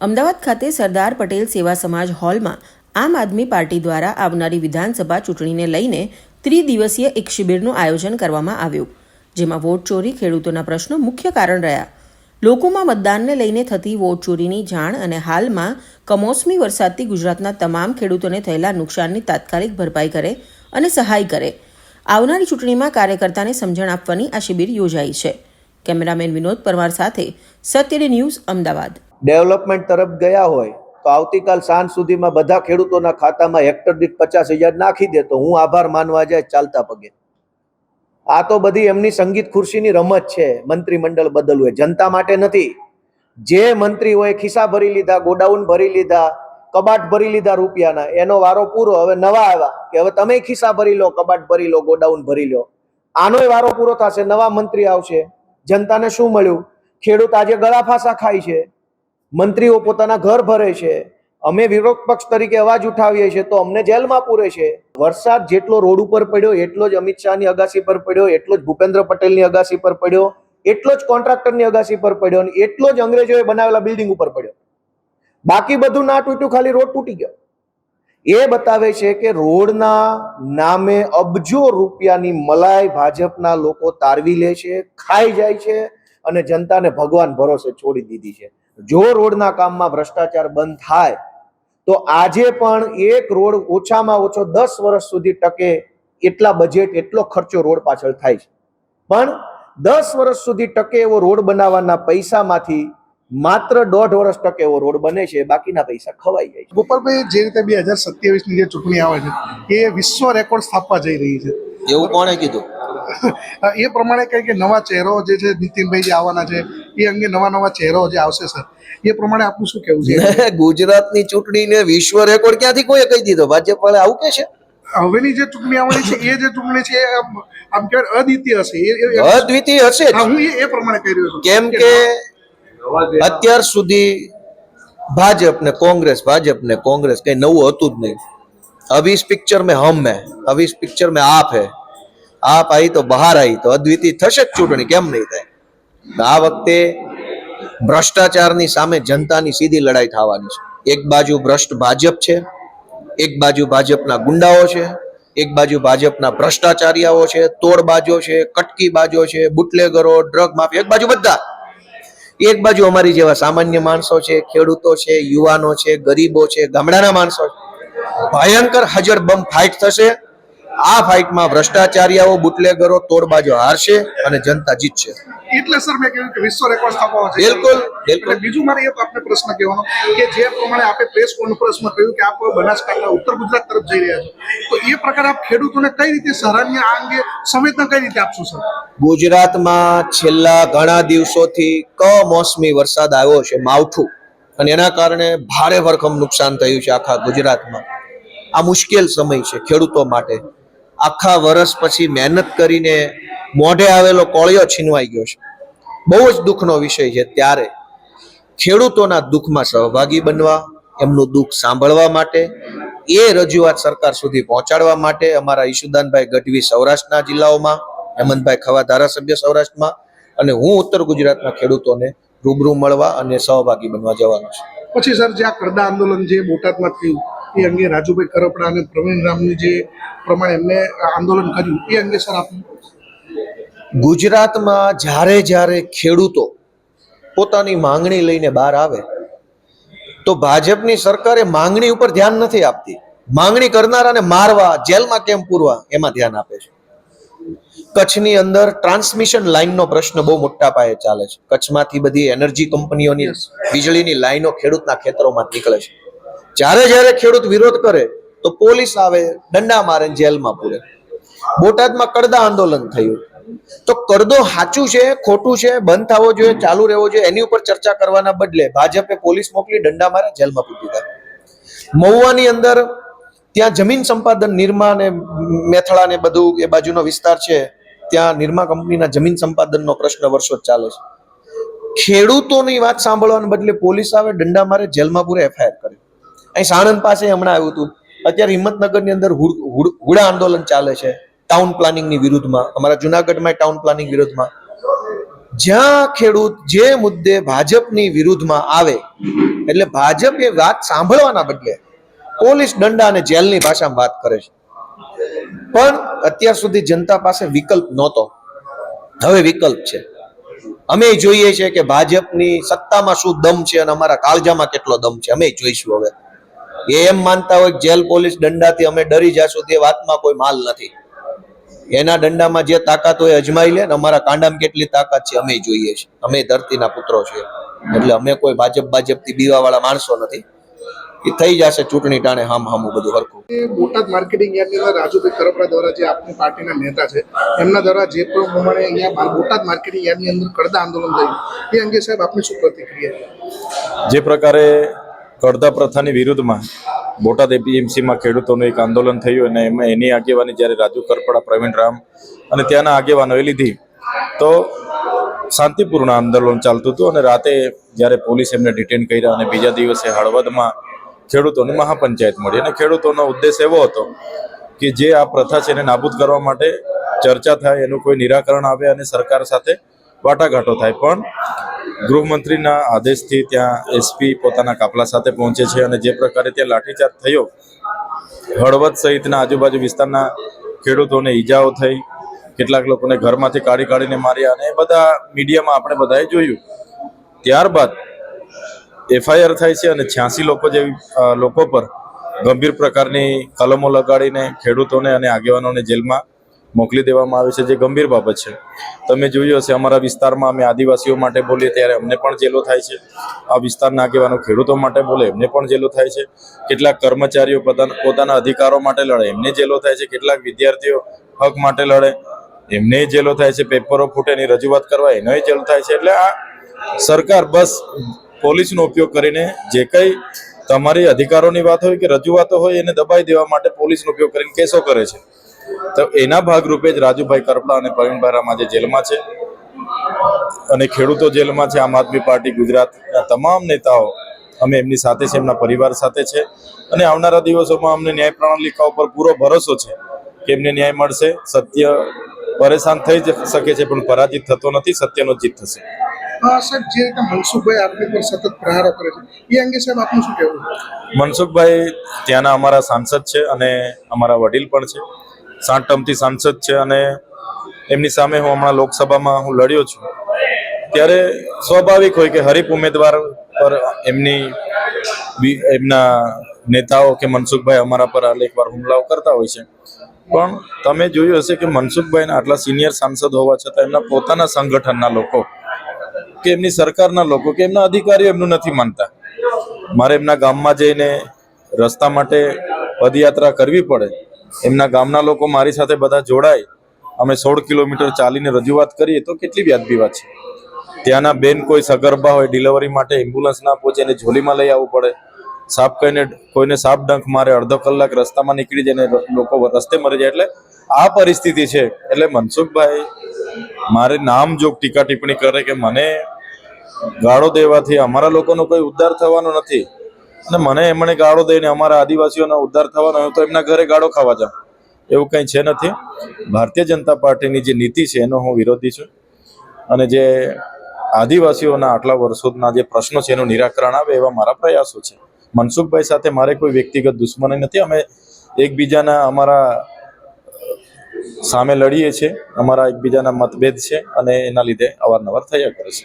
અમદાવાદ ખાતે સરદાર પટેલ સેવા સમાજ હોલમાં આમ આદમી પાર્ટી દ્વારા આવનારી વિધાનસભા ચૂંટણીને લઈને ત્રિદિવસીય એક શિબિરનું આયોજન કરવામાં આવ્યું, જેમાં વોટ ચોરી ખેડૂતોના પ્રશ્નો મુખ્ય કારણ રહ્યા. લોકોમાં મતદાનને લઈને થતી વોટ ચોરીની જાણ અને હાલમાં કમોસમી વરસાદથી ગુજરાતના તમામ ખેડૂતોને થયેલા નુકસાનની તાત્કાલિક ભરપાઈ કરે અને સહાય કરે. આવનારી ચૂંટણીમાં કાર્યકર્તાને સમજણ આપવાની આ શિબિર યોજાઈ છે. કેમેરામેન વિનોદ પરમાર સાથે સત્યડે ન્યૂઝ અમદાવાદ. ડેવલપમેન્ટ તરફ ગયા હોય, તો આવતીકાલ સાંજ સુધીમાં બધા ખેડૂતોના ખાતામાં હેક્ટર દીઠ પચાસ હજાર નાખી દે તો હું આભાર માનવા જાય ચાલતા પગે. આ તો બધી એમની સંગીત ખુરશીની રમત છે, મંત્રીમંડળ બદલવું એ. જનતા માટે નથી. જે મંત્રીઓએ ખિસ્સા ભરી લીધા, ગોડાઉન ભરી લીધા, કબાટ ભરી લીધા રૂપિયાના, એનો વારો પૂરો. હવે નવા આવ્યા કે હવે તમે ખિસ્સા ભરી લો, કબાટ ભરી લો, ગોડાઉન ભરી લો. આનોય વારો પૂરો થશે, નવા મંત્રી આવશે. જનતાને શું મળ્યું? ખેડૂત આજે ગળા ફાંસા ખાય છે. મંત્રીઓ પોતાના ઘર ભરે છે. અમે વિરોધ પક્ષ તરીકે અવાજ ઉઠાવીએ છીએ તો અમને જેલમાં પૂરે છે. વરસાદ જેટલો રોડ ઉપર પડ્યો, એટલો જ અમિત શાહની અગાસી પર પડ્યો, એટલો જ ભૂપેન્દ્ર પટેલની અગાસી પર પડ્યો, એટલો જ કોન્ટ્રાક્ટરની અગાસી પર પડ્યો અને એટલો જ અંગ્રેજોએ બનાવેલા બિલ્ડિંગ ઉપર પડ્યો. બાકી બધું ના તૂટ્યું, ખાલી રોડ તૂટી ગયો. એ બતાવે છે કે રોડના નામે અબજો રૂપિયાની મલાઈ ભાજપના લોકો તારવી લે છે, ખાઈ જાય છે અને જનતાને ભગવાન ભરોસે છોડી દીધી છે. જો રોડના કામમાં ભ્રષ્ટાચાર બંધ થાય તો આજે પણ એક રોડ ઓછામાં ઓછો દસ વર્ષ સુધી ટકે એટલા બજેટ એટલો ખર્ચો રોડ પાછળ થાય છે. પણ દસ વર્ષ સુધી ટકે એવો રોડ બનાવવાના પૈસામાંથી માત્ર દોઢ વર્ષ ટકે એવો રોડ બને છે બાકીના પૈસા ખવાઈ જાય છે. ગોપાલભાઈ જે રીતે બે હજાર સત્યાવીસની જે ચૂંટણી આવે છે એ વિશ્વ રેકોર્ડ સ્થાપવા જઈ રહી છે. એવું કોણે કીધું? એ પ્રમાણે કંઈ કે નવા ચહેરો જે છે નીતિનભાઈ જે આવવાના છે એ અંગે નવા નવા ચહેરો જે આવશે સર. એ પ્રમાણે આપનું શું કેવું છે? ગુજરાતની ચૂંટણીને વિશ્વ રેકોર્ડ ક્યાંથી કોઈ કહી દીધો? ભાજપવાળા આવું કે છે? હવેની જે ચૂંટણી આવવાની છે એ જે ચૂંટણી છે આમ કહેવાય અદ્વિતીય હશે. અદ્વિતીય હશે હું એ પ્રમાણે કહી રહ્યો છું. કેમ કે અત્યાર સુધી ભાજપ ને કોંગ્રેસ ભાજપ ને કોંગ્રેસ કઈ નવું હતું જ નહીં. અભી પિક્ચર મેં હમ હૈ અભી પિક્ચર મેં આપ હે. આપ આવી તો બહાર આવી તો અદ્વિતીય થશે જ ચૂંટણી, કેમ નહીં થાય? આ વખતે ભ્રષ્ટાચારની સામે જનતાની સીધી લડાઈ થવાની છે. એક બાજુ ભ્રષ્ટ ભાજપ છે, એક બાજુ ભાજપના ગુંડાઓ છે, એક બાજુ ભાજપના ભ્રષ્ટાચારીઓ છે, તોડબાજો છે કટકી બાજો છે, બુટલેગરો, ડ્રગ માફી એક બાજુ બધા. એક બાજુ અમારી જેવા સામાન્ય માણસો છે, ખેડૂતો છે, યુવાનો છે, ગરીબો છે, ગામડાના માણસો છે. ભયંકર હજર બમ ફાઇટ થશે. આ ફાઇટમાં ભ્રષ્ટાચારીઓ બુટલેગરો તોડબાજો હારશે અને જનતા જીતશે. એટલે સર મેં કહ્યું કે વિશ્વ રેકોર્ડ સ્થાપવા છે. બિલકુલ, બિલકુલ. બીજું મારે એક આપને પ્રશ્ન કહેવાનો કે જે પ્રમાણે આપે પ્રેસ કોન્ફરન્સમાં કહ્યું કે આપ બનાસકાંઠા ઉત્તર ગુજરાત તરફ જઈ રહ્યા છો તો એ પ્રકારે આપ ખેડૂતોને કઈ રીતે સહારાની આ અંગે સંવેદના કઈ રીતે આપશો સર? ગુજરાતમાં છેલ્લા ઘણા દિવસોથી કમોસમી વરસાદ આવ્યો છે માવઠું અને એના કારણે ભારે ભરખમ નુકસાન થયું છે આખા ગુજરાતમાં. આ મુશ્કેલ સમય છે ખેડૂતો માટે. આખા વર્ષ પછી મહેનત કરીને મોઢે આવેલો કોળિયો છીનવાઈ ગયો છે. બહુ જ દુઃખનો વિષય છે ત્યારે ખેડૂતોના દુઃખમાં સહભાગી બનવા, એમનું દુઃખ સાંભળવા માટે, એ રજૂઆત સરકાર સુધી પહોંચાડવા માટે અમારા ઈશુદાનભાઈ ગઢવી સૌરાષ્ટ્રના જિલ્લાઓમાં, હેમંતભાઈ ખવા ધારાસભ્ય સૌરાષ્ટ્રમાં અને હું ઉત્તર ગુજરાતના ખેડૂતોને રૂબરૂ મળવા અને સહભાગી બનવા જવાનો છું. પછી સર, જે આ કરદા આંદોલન જે બોટાદમાં થયું એ અંગે રાજુભાઈ કરપડા અને પ્રવીણ રામની જે પ્રમાણે એમને આંદોલન કર્યું એ અંગે સર આપનું ગુજરાતમાં જ્યારે જ્યારે ખેડૂતો પોતાની માંગણી લઈને બહાર આવે તો ભાજપની સરકારે માંગણી ઉપર ધ્યાન નથી આપતી. માંગણી કરનારાને મારવા જેલમાં કેમ પૂરવા એમાં ધ્યાન આપે છે. કચ્છની અંદર ટ્રાન્સમિશન લાઇનનો પ્રશ્ન બહુ મોટા પાયે ચાલે છે. કચ્છમાંથી બધી એનર્જી કંપનીઓની વીજળીની લાઈનો ખેડૂતના ખેતરોમાં નીકળે છે. જ્યારે જ્યારે ખેડૂત વિરોધ કરે તો પોલીસ આવે, દંડા મારે, જેલમાં પૂરે. બોટાદમાં કડદા આંદોલન થયું. તો કરદો સાચું છે, ખોટું છે, બંધ થવો જોઈએ, ચાલુ રહેવો જોઈએ, એની ઉપર ચર્ચા કરવાના બદલે ભાજપે પોલીસ મોકલી, દંડા મારે, જેલમાં પૂરી દીધા. મહુવાની અંદર ત્યાં જમીન સંપાદન નિરમા ને મેથળા ને બધું એ બાજુનો વિસ્તાર છે, ત્યાં નિરમા કંપનીના જમીન સંપાદનનો પ્રશ્ન વર્ષો ચાલે છે. ખેડૂતોની વાત સાંભળવાને બદલે પોલીસ આવે, દંડા મારે, જેલમાં પૂરે એફઆઈઆર કરે. અહીં સાણંદ પાસે હમણાં આવ્યું હતું. અત્યારે હિંમતનગરની અંદર હુડ- આંદોલન ચાલે છે ટાઉન પ્લાનિંગની વિરુદ્ધમાં. અમારા જુનાગઢમાં ટાઉન પ્લાનિંગ વિરુદ્ધમાં. જ્યાં ખેડૂત જે મુદ્દે ભાજપની વિરુદ્ધમાં આવે, એટલે ભાજપ એ વાત સાંભળવાના બદલે પોલીસ દંડા અને જેલની ભાષામાં વાત કરે છે. પણ અત્યાર સુધી જનતા પાસે વિકલ્પ નહોતો. હવે વિકલ્પ છે. અમે જોઈએ છે કે ભાજપની સત્તામાં શું દમ છે અને અમારા કાળજામાં કેટલો દમ છે. અમે જોઈશું હવે. એ એમ માનતા હોય જેલ પોલીસ દંડાથી અમે ડરી જાશું તે વાતમાં કોઈ માલ નથી. એના દંડામાં જે તાકાત હોય એ અજમાઈ લે ને અમારા કાંડામાં કેટલી તાકાત છે અમે જોઈએ છીએ અમે ધરતીના પુત્રો છીએ. એટલે અમે કોઈ ભાજપ ભાજપથી બીવા વાળા માણસો નથી. એ થઈ જશે ચૂંટણી ટાણે હામ હામું બધું હરખું. બોટાદ માર્કેટિંગ યાર્ડની અંદર રાજુભાઈ કરપરા દ્વારા જે આપની પાર્ટીના નેતા છે એમના દ્વારા જે પ્રમાણે અહીંયા બોટાદ માર્કેટિંગ યાર્ડની અંદર કડદા આંદોલન થયું. એ અંગે સાહેબ આપની શું પ્રતિક્રિયા જે પ્રકારે કડધા પ્રથાની વિરુદ્ધમાં બોટાદ એપીએમસીમાં ખેડૂતોનું એક આંદોલન થયું અને એમાં એની આગેવાની જ્યારે રાજુ કરપડા, પ્રવીણ રામ અને ત્યાંના આગેવાનોએ લીધી, તો શાંતિપૂર્ણ આંદોલન ચાલતું હતું અને રાતે જ્યારે પોલીસ એમને ડિટેન કર્યા અને બીજા દિવસે હળવદમાં ખેડૂતોની મહાપંચાયત મળી. અને ખેડૂતોનો ઉદ્દેશ એવો હતો કે જે આ પ્રથા છે એને નાબૂદ કરવા માટે ચર્ચા થાય, એનું કોઈ નિરાકરણ આવે અને સરકાર સાથે વાટાઘાટો થાય. પણ ગૃહમંત્રીના આદેશથી ત્યાં એસપી પોતાના કાફલા સાથે પહોંચે છે અને જે પ્રકારે ત્યાં લાઠીચાર્જ થયો, હળવદ સહિતના આજુબાજુ વિસ્તારના ખેડૂતોને ઈજાઓ થઈ, કેટલાક લોકોને ઘરમાંથી કાઢી કાઢીને માર્યા અને એ બધા મીડિયામાં આપણે બધાએ જોયું. ત્યારબાદ એફઆઈઆર થાય છે અને છ્યાસી લોકો જેવી લોકો પર ગંભીર પ્રકારની કલમો લગાડીને ખેડૂતોને અને આગેવાનોને જેલમાં મોકલી દેવામાં આવે છે, જે ગંભીર બાબત છે. તમે જોયું હશે, અમારા વિસ્તારમાં અમે આદિવાસીઓ માટે બોલીએ ત્યારે અમને પણ જેલો થાય છે. આ વિસ્તારના આગેવાનો ખેડૂતો માટે બોલે, એમને પણ જેલો થાય છે. કેટલાક કર્મચારીઓ પોતાના અધિકારો માટે લડે, એમને જેલો થાય છે. કેટલાક વિદ્યાર્થીઓ હક માટે લડે, એમને જેલો થાય છે. પેપરો ફૂટે એની રજૂઆત કરવા એનો જેલ થાય છે. એટલે આ સરકાર બસ પોલીસનો ઉપયોગ કરીને જે કંઈ તમારી અધિકારોની વાત હોય કે રજૂઆતો હોય એને દબાઈ દેવા માટે પોલીસનો ઉપયોગ કરીને કેસો કરે છે. તો એના ભાગરૂપે જ રાજુભાઈ કરપડા અને પ્રવીણભાઈ રામ આજે જેલમાં છે. અને ખેડૂતો જેલમાં છે આમ આદમી પાર્ટી ગુજરાતના તમામ નેતાઓ. અમે એમની સાથે છે એમના પરિવાર સાથે છે. અને આવનારા દિવસોમાં અમને ન્યાય પ્રણાલિકા ઉપર પૂરો ભરોસો છે કે એમને ન્યાય મળશે. સત્ય પરેશાન થઈ જ શકે છે પણ પરાજિત થતો નથી સત્યનો જીત થશે. સાહેબ જે રીતે મનસુખભાઈ આપની પર સતત પ્રહારો કરે છે એ અંગે સાહેબ આપનું શું કહેવું? મનસુખભાઈ ત્યાંના અમારા સાંસદ છે અને અમારા વડીલ પણ છે. સાત ટર્મથી સાંસદ છે અને એમની સામે હું હમણાં લોકસભામાં હું લડ્યો છું. ત્યારે સ્વાભાવિક હોય કે હરીફ ઉમેદવાર પર એમની એમના નેતાઓ કે મનસુખભાઈ અમારા પર એકવાર હુમલાઓ કરતા હોય છે. પણ તમે જોયું હશે કે મનસુખભાઈના આટલા સિનિયર સાંસદ હોવા છતાં એમના પોતાના સંગઠનના લોકો કે એમની સરકારના લોકો કે એમના અધિકારીઓ એમનું નથી માનતા. મારે એમના ગામમાં જઈને રસ્તા માટે પદયાત્રા કરવી પડે. એમના ગામના લોકો મારી સાથે બધા જોડાય. અમે સોળ કિલોમીટર ચાલીને રજૂઆત કરીએ તો કેટલી વ્યાજબી વાત છે. ત્યાંના બેન કોઈ સગર્ભા હોય, ડિલિવરી માટે એમ્બ્યુલન્સ ના પહોંચે એને ઝોલીમાં લઈ આવવું પડે. સાપ કહીને કોઈને સાપ ડંખ મારે અડધો કલાક રસ્તામાં નીકળી જાય લોકો રસ્તે મરી જાય એટલે આ પરિસ્થિતિ છે. એટલે મનસુખભાઈ, મારે નામ જોગ ટીકા ટિપ્પણી કરે કે મને ગાળો દેવાથી અમારા લોકોનો કોઈ ઉદ્ધાર થવાનો નથી. અને મને એમણે ગાળો દઈને અમારા આદિવાસીઓનો ઉદ્ધાર થવાનો હોય તો એમના ઘરે ગાળો ખાવા જાઉં એવું કંઈ છે નથી. ભારતીય જનતા પાર્ટીની જે નીતિ છે, એનો હું વિરોધી છું. અને જે આદિવાસીઓના આટલા વર્ષોના જે પ્રશ્નો છે, એનું નિરાકરણ આવે એવા મારા પ્રયાસો છે. મનસુખભાઈ સાથે મારે કોઈ વ્યક્તિગત દુશ્મની નથી. અમે એકબીજાના અમારા સામે લડીએ છીએ. અમારા એકબીજાના મતભેદ છે અને એના લીધે અવારનવાર થયા કરે છે.